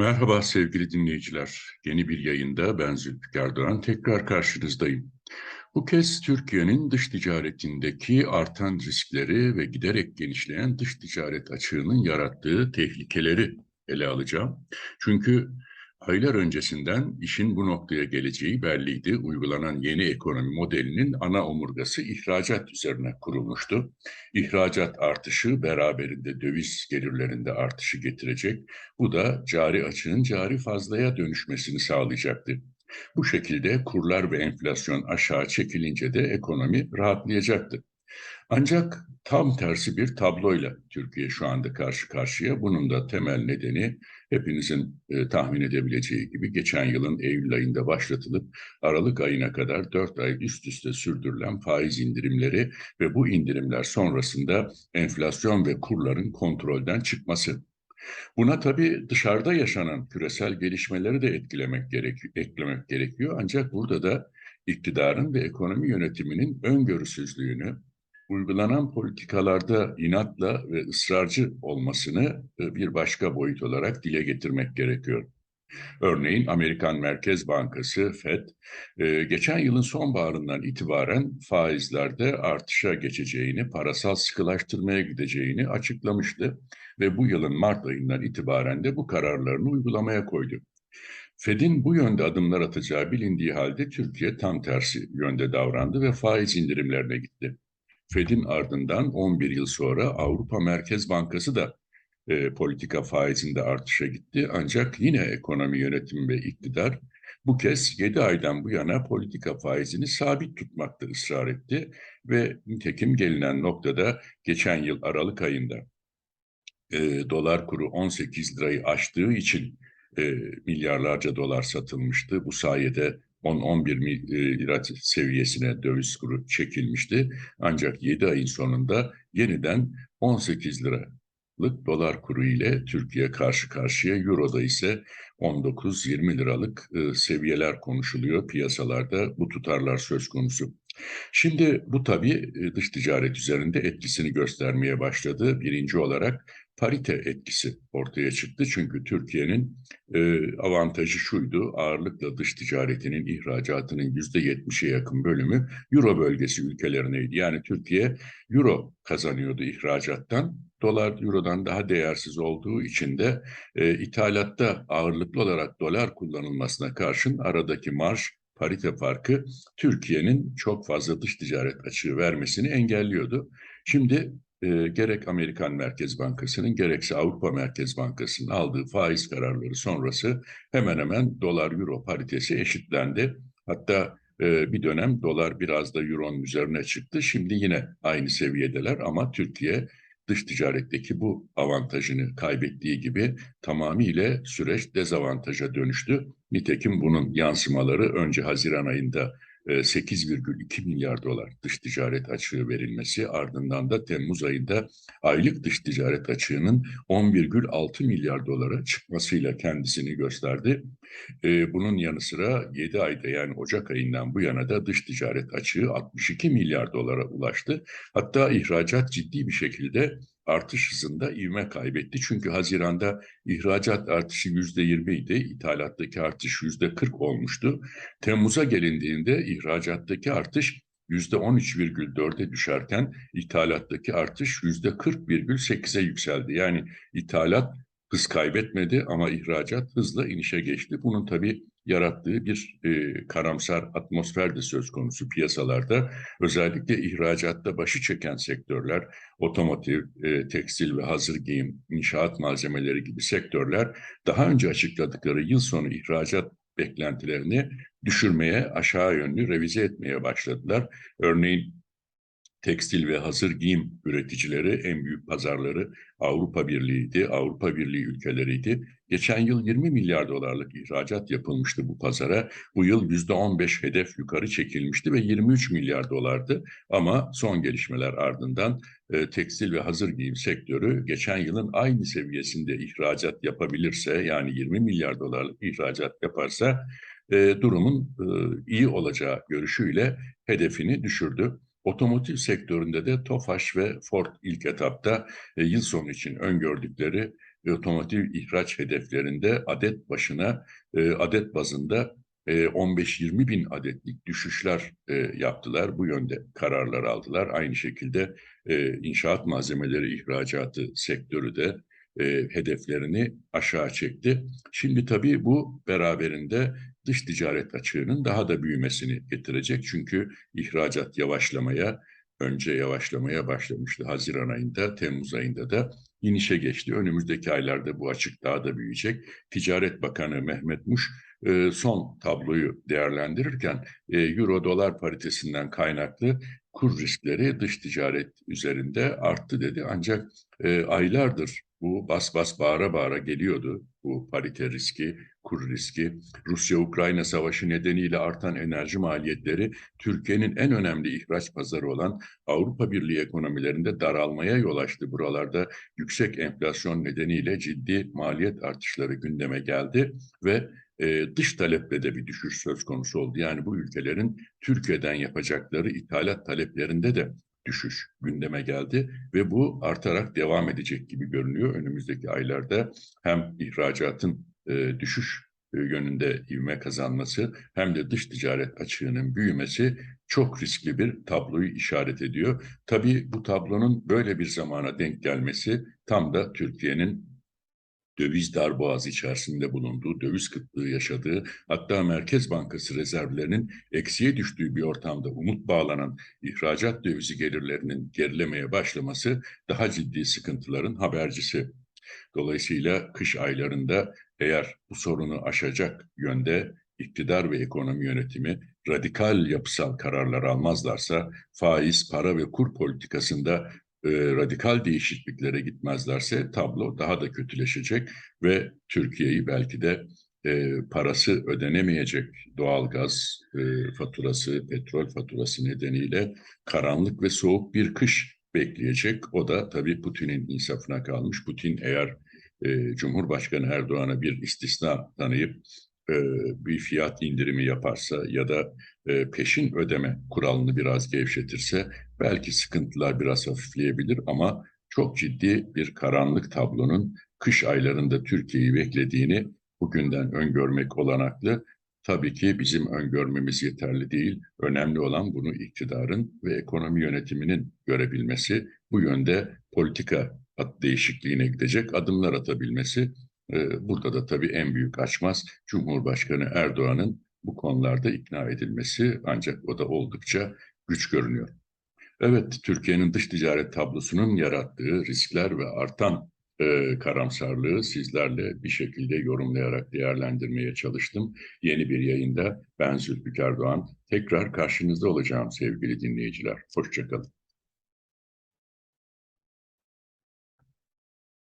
Merhaba sevgili dinleyiciler. Yeni bir yayında ben Zülfikar Doğan tekrar karşınızdayım. Bu kez Türkiye'nin dış ticaretindeki artan riskleri ve giderek genişleyen dış ticaret açığının yarattığı tehlikeleri ele alacağım. Çünkü Aylar öncesinden işin bu noktaya geleceği belliydi. Uygulanan yeni ekonomi modelinin ana omurgası ihracat üzerine kurulmuştu. İhracat artışı beraberinde döviz gelirlerinde artışı getirecek. Bu da cari açığın cari fazlaya dönüşmesini sağlayacaktı. Bu şekilde kurlar ve enflasyon aşağı çekilince de ekonomi rahatlayacaktı. Ancak tam tersi bir tabloyla Türkiye şu anda karşı karşıya. Bunun da temel nedeni hepinizin e, tahmin edebileceği gibi geçen yılın Eylül ayında başlatılıp Aralık ayına kadar 4 ay üst üste sürdürülen faiz indirimleri ve bu indirimler sonrasında enflasyon ve kurların kontrolden çıkması. Buna tabii dışarıda yaşanan küresel gelişmeleri de etkilemek gerek, eklemek gerekiyor. Ancak burada da iktidarın ve ekonomi yönetiminin öngörüsüzlüğünü, uygulanan politikalarda inatla ve ısrarcı olmasını e, bir başka boyut olarak dile getirmek gerekiyor. Örneğin Amerikan Merkez Bankası FED e, geçen yılın sonbaharından itibaren faizlerde artışa geçeceğini, parasal sıkılaştırmaya gideceğini açıklamıştı ve bu yılın Mart ayından itibaren de bu kararlarını uygulamaya koydu. Fed'in bu yönde adımlar atacağı bilindiği halde Türkiye tam tersi yönde davrandı ve faiz indirimlerine gitti. Fed'in ardından 11 yıl sonra Avrupa Merkez Bankası da e, politika faizinde artışa gitti. Ancak yine ekonomi yönetimi ve iktidar bu kez 7 aydan bu yana politika faizini sabit tutmakta ısrar etti ve nitekim gelinen noktada geçen yıl Aralık ayında e, dolar kuru 18 lirayı aştığı için e, milyarlarca dolar satılmıştı. Bu sayede 10-11 e, lira seviyesine döviz kuru çekilmişti. Ancak 7 ayın sonunda yeniden 18 liralık dolar kuru ile Türkiye karşı karşıya. Euro'da ise 19-20 liralık e, seviyeler konuşuluyor. Piyasalarda bu tutarlar söz konusu. Şimdi bu tabii e, dış ticaret üzerinde etkisini göstermeye başladı. Birinci olarak parite etkisi ortaya çıktı. Çünkü Türkiye'nin e, avantajı şuydu, ağırlıkla dış ticaretinin, ihracatının yüzde yetmişe yakın bölümü Euro bölgesi ülkelerineydi. Yani Türkiye Euro kazanıyordu ihracattan. Dolar Euro'dan daha değersiz olduğu için de e, ithalatta ağırlıklı olarak dolar kullanılmasına karşın aradaki marş parite farkı Türkiye'nin çok fazla dış ticaret açığı vermesini engelliyordu. Şimdi e, gerek Amerikan Merkez Bankası'nın gerekse Avrupa Merkez Bankası'nın aldığı faiz kararları sonrası hemen hemen dolar euro paritesi eşitlendi. Hatta e, bir dönem dolar biraz da euronun üzerine çıktı. Şimdi yine aynı seviyedeler ama Türkiye dış ticaretteki bu avantajını kaybettiği gibi tamamıyla süreç dezavantaja dönüştü. Nitekim bunun yansımaları önce Haziran ayında 8,2 milyar dolar dış ticaret açığı verilmesi ardından da Temmuz ayında aylık dış ticaret açığının 11,6 milyar dolara çıkmasıyla kendisini gösterdi. Bunun yanı sıra 7 ayda yani Ocak ayından bu yana da dış ticaret açığı 62 milyar dolara ulaştı. Hatta ihracat ciddi bir şekilde artış hızında ivme kaybetti. Çünkü Haziran'da ihracat artışı yüzde yirmi idi, ithalattaki artış yüzde kırk olmuştu. Temmuz'a gelindiğinde ihracattaki artış yüzde on üç virgül dörde düşerken ithalattaki artış yüzde kırk virgül sekize yükseldi. Yani ithalat hız kaybetmedi ama ihracat hızla inişe geçti. Bunun tabii yarattığı bir e, karamsar atmosfer de söz konusu piyasalarda. Özellikle ihracatta başı çeken sektörler, otomotiv, e, tekstil ve hazır giyim, inşaat malzemeleri gibi sektörler daha önce açıkladıkları yıl sonu ihracat beklentilerini düşürmeye, aşağı yönlü revize etmeye başladılar. Örneğin tekstil ve hazır giyim üreticileri en büyük pazarları Avrupa Birliği'ydi, Avrupa Birliği ülkeleriydi. Geçen yıl 20 milyar dolarlık ihracat yapılmıştı bu pazara. Bu yıl %15 hedef yukarı çekilmişti ve 23 milyar dolardı. Ama son gelişmeler ardından e, tekstil ve hazır giyim sektörü geçen yılın aynı seviyesinde ihracat yapabilirse yani 20 milyar dolarlık ihracat yaparsa e, durumun e, iyi olacağı görüşüyle hedefini düşürdü. Otomotiv sektöründe de Tofaş ve Ford ilk etapta e, yıl sonu için öngördükleri otomotiv ihraç hedeflerinde adet başına e, adet bazında 15-20 bin adetlik düşüşler yaptılar. Bu yönde kararlar aldılar. Aynı şekilde inşaat malzemeleri ihracatı sektörü de hedeflerini aşağı çekti. Şimdi tabii bu beraberinde dış ticaret açığının daha da büyümesini getirecek. Çünkü ihracat yavaşlamaya, önce yavaşlamaya başlamıştı. Haziran ayında, Temmuz ayında da inişe geçti. Önümüzdeki aylarda bu açık daha da büyüyecek. Ticaret Bakanı Mehmet Muş e, son tabloyu değerlendirirken e, euro dolar paritesinden kaynaklı kur riskleri dış ticaret üzerinde arttı dedi. Ancak e, aylardır bu bas bas bağıra bağıra geliyordu bu parite riski, kur riski. Rusya-Ukrayna savaşı nedeniyle artan enerji maliyetleri Türkiye'nin en önemli ihraç pazarı olan Avrupa Birliği ekonomilerinde daralmaya yol açtı. Buralarda yüksek enflasyon nedeniyle ciddi maliyet artışları gündeme geldi ve e, dış talepte de bir düşüş söz konusu oldu. Yani bu ülkelerin Türkiye'den yapacakları ithalat taleplerinde de düşüş gündeme geldi ve bu artarak devam edecek gibi görünüyor. Önümüzdeki aylarda hem ihracatın e, düşüş e, yönünde ivme kazanması hem de dış ticaret açığının büyümesi çok riskli bir tabloyu işaret ediyor. Tabii bu tablonun böyle bir zamana denk gelmesi tam da Türkiye'nin döviz darboğazı içerisinde bulunduğu, döviz kıtlığı yaşadığı, hatta Merkez Bankası rezervlerinin eksiye düştüğü bir ortamda umut bağlanan ihracat dövizi gelirlerinin gerilemeye başlaması daha ciddi sıkıntıların habercisi. Dolayısıyla kış aylarında eğer bu sorunu aşacak yönde iktidar ve ekonomi yönetimi radikal yapısal kararlar almazlarsa faiz, para ve kur politikasında e, radikal değişikliklere gitmezlerse tablo daha da kötüleşecek ve Türkiye'yi belki de e, parası ödenemeyecek doğalgaz e, faturası, petrol faturası nedeniyle karanlık ve soğuk bir kış bekleyecek. O da tabii Putin'in insafına kalmış. Putin eğer e, Cumhurbaşkanı Erdoğan'a bir istisna tanıyıp e, bir fiyat indirimi yaparsa ya da e, peşin ödeme kuralını biraz gevşetirse belki sıkıntılar biraz hafifleyebilir ama çok ciddi bir karanlık tablonun kış aylarında Türkiye'yi beklediğini bugünden öngörmek olanaklı. Tabii ki bizim öngörmemiz yeterli değil. Önemli olan bunu iktidarın ve ekonomi yönetiminin görebilmesi, bu yönde politika değişikliğine gidecek adımlar atabilmesi. Ee, burada da tabii en büyük açmaz Cumhurbaşkanı Erdoğan'ın bu konularda ikna edilmesi ancak o da oldukça güç görünüyor. Evet, Türkiye'nin dış ticaret tablosunun yarattığı riskler ve artan e, karamsarlığı sizlerle bir şekilde yorumlayarak değerlendirmeye çalıştım. Yeni bir yayında ben Zülfikar Doğan. Tekrar karşınızda olacağım sevgili dinleyiciler. Hoşçakalın.